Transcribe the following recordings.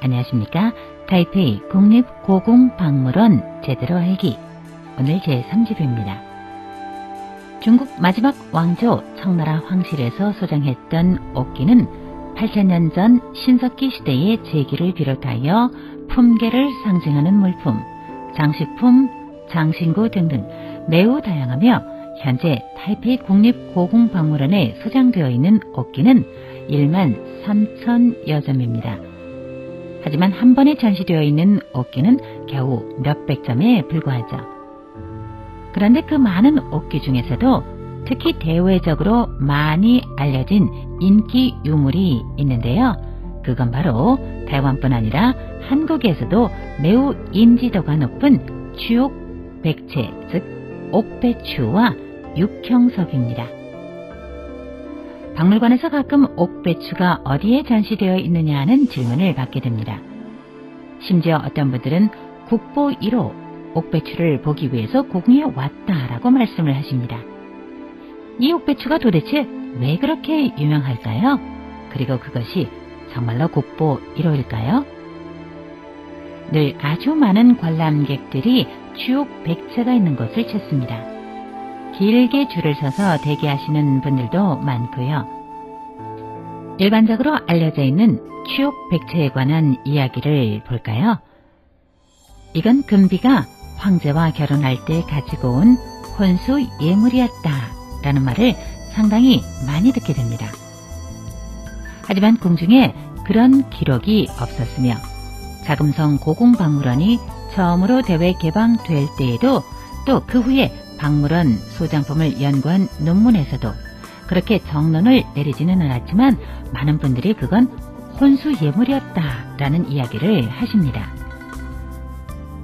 안녕하십니까. 타이페이 국립고궁박물원 제대로 알기. 오늘 제3집입니다. 중국 마지막 왕조 청나라 황실에서 소장했던 옥기는 8천년 전 신석기 시대의 제기를 비롯하여 품계를 상징하는 물품, 장식품, 장신구 등등 매우 다양하며 현재 타이페이 국립고궁박물원에 소장되어 있는 옥기는 1만 3천여 점입니다. 하지만 한 번에 전시되어 있는 옥기는 겨우 몇백 점에 불과하죠. 그런데 그 많은 옥기 중에서도 특히 대외적으로 많이 알려진 인기 유물이 있는데요. 그건 바로台湾뿐 아니라 한국에서도 매우 인지도가 높은 추옥 백채, 즉 옥배추와 육형석입니다. 박물관에서 가끔 옥배추가 어디에 전시되어 있느냐는 질문을 받게 됩니다. 심지어 어떤 분들은 국보 1호 옥배추를 보기 위해서 고궁에 왔다라고 말씀을 하십니다. 이 옥배추가 도대체 왜 그렇게 유명할까요? 그리고 그것이 정말로 국보 1호일까요? 늘 아주 많은 관람객들이 추옥 백채가 있는 곳을 찾습니다. 길게 줄을 서서 대기하시는 분들도 많고요. 일반적으로 알려져 있는 추옥 백채에 관한 이야기를 볼까요? 이건 금비가 황제와 결혼할 때 가지고 온 혼수 예물이었다 라는 말을 상당히 많이 듣게 됩니다. 하지만 궁중에 그런 기록이 없었으며 자금성 고궁박물원이 처음으로 대외 개방될 때에도 또 그 후에 박물원 소장품을 연구한 논문에서도 그렇게 정론을 내리지는 않았지만 많은 분들이 그건 혼수 예물이었다라는 이야기를 하십니다.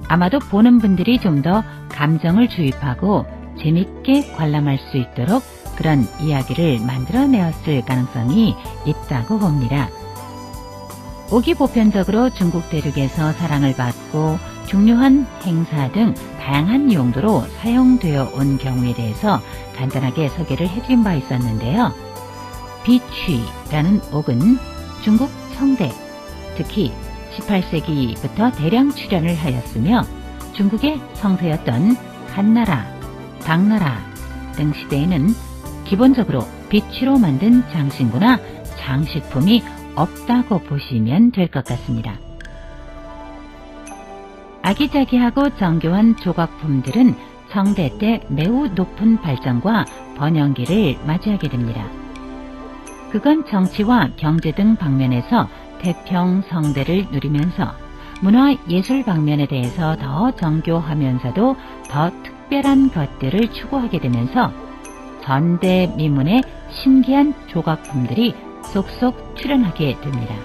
아마도 보는 분들이 좀 더 감정을 주입하고 재밌게 관람할 수 있도록 그런 이야기를 만들어내었을 가능성이 있다고 봅니다. 옥이 보편적으로 중국 대륙에서 사랑을 받고 중요한 행사 등 다양한 용도로 사용되어 온 경우에 대해서 간단하게 소개를 해드린 바 있었는데요. 비취라는 옥은 중국 청대, 특히 18세기부터 대량 출연을 하였으며 중국의 성세였던 한나라, 당나라 등 시대에는 기본적으로 비취로 만든 장신구나 장식품이 없다고 보시면 될 것 같습니다. 아기자기하고 정교한 조각품들은 청대 때 매우 높은 발전과 번영기를 맞이하게 됩니다. 그건 정치와 경제 등 방면에서 태평성대를 누리면서 문화 예술 방면에 대해서 더 정교하면서도 더 특별한 것들을 추구하게 되면서 전대미문의 신기한 조각품들이 쏙쏙 출연하게 됩니다.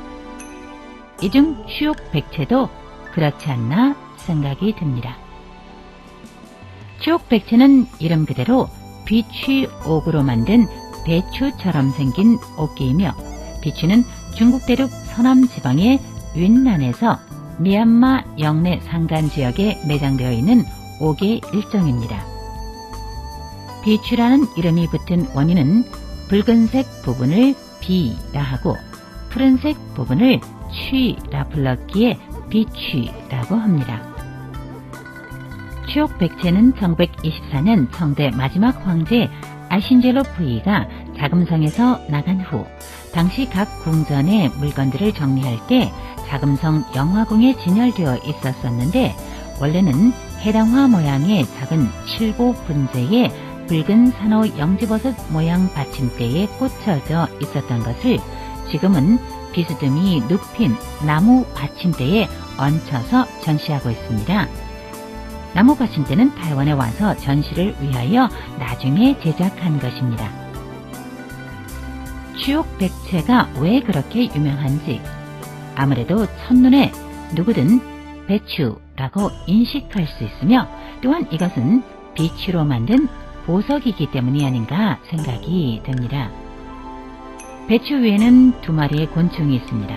이중 추옥 백채도 그렇지 않나 생각이 듭니다. 추옥 백채는 이름 그대로 비취옥으로 만든 배추처럼 생긴 옥기이며 비취는 중국 대륙 서남 지방의 윈난에서 미얀마 영내 산간 지역에 매장되어 있는 옥의 일종입니다. 비취라는 이름이 붙은 원인은 붉은색 부분을 비라 하고 푸른색 부분을 취라 불렀기에 비취라고 합니다. 추옥 백제는 1924년 청대 마지막 황제 아신젤로프이가 자금성에서 나간 후 당시 각 궁전의 물건들을 정리할 때 자금성 영화궁에 진열되어 있었었는데 원래는 해당화 모양의 작은 칠보 분재에 붉은 산호 영지버섯 모양 받침대에 꽂혀져 있었던 것을 지금은 비스듬히 눕힌 나무 받침대에 얹혀서 전시하고 있습니다. 나무 받침대는台湾에 와서 전시를 위하여 나중에 제작한 것입니다. 추옥 백채가 왜 그렇게 유명한지 아무래도 첫눈에 누구든 배추라고 인식할 수 있으며 또한 이것은 비추로 만든 보석이기 때문이 아닌가 생각이 듭니다. 배추 위에는 두 마리의 곤충이 있습니다.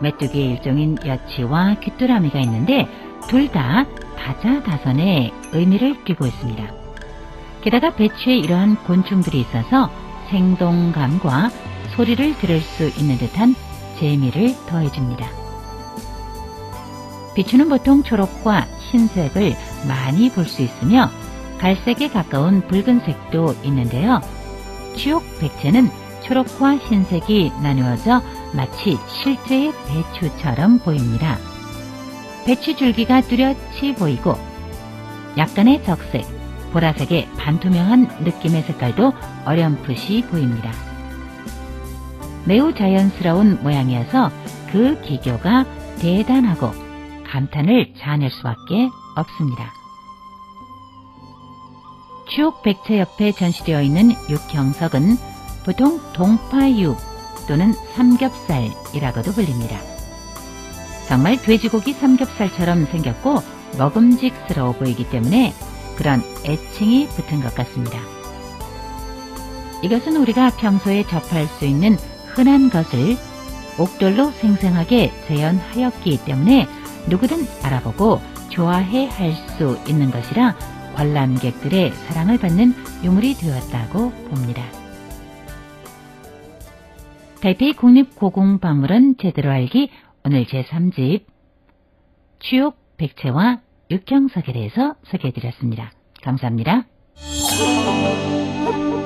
메뚜기의 일종인 여치와 귀뚜라미가 있는데 둘 다 다자다선의 의미를 띠고 있습니다. 게다가 배추에 이러한 곤충들이 있어서 생동감과 소리를 들을 수 있는 듯한 재미를 더해줍니다. 비추는 보통 초록과 흰색을 많이 볼 수 있으며 갈색에 가까운 붉은색도 있는데요. 추옥 백채는 초록과 흰색이 나누어져 마치 실제의 배추처럼 보입니다. 배추 줄기가 뚜렷이 보이고 약간의 적색, 보라색의 반투명한 느낌의 색깔도 어렴풋이 보입니다. 매우 자연스러운 모양이어서 그 기교가 대단하고 감탄을 자아낼 수밖에 없습니다. 추옥 백채 옆에 전시되어 있는 육형석은 보통 동파육 또는 삼겹살이라고도 불립니다. 정말 돼지고기 삼겹살처럼 생겼고 먹음직스러워 보이기 때문에 그런 애칭이 붙은 것 같습니다. 이것은 우리가 평소에 접할 수 있는 흔한 것을 옥돌로 생생하게 재현하였기 때문에 누구든 알아보고 좋아해 할 수 있는 것이라 관람객들의 사랑을 받는 유물이 되었다고 봅니다.台北국립고궁박물원 제대로 알기 오늘 제3집 추욕 백채와 육형석에 대해서 소개해드렸습니다. 감사합니다.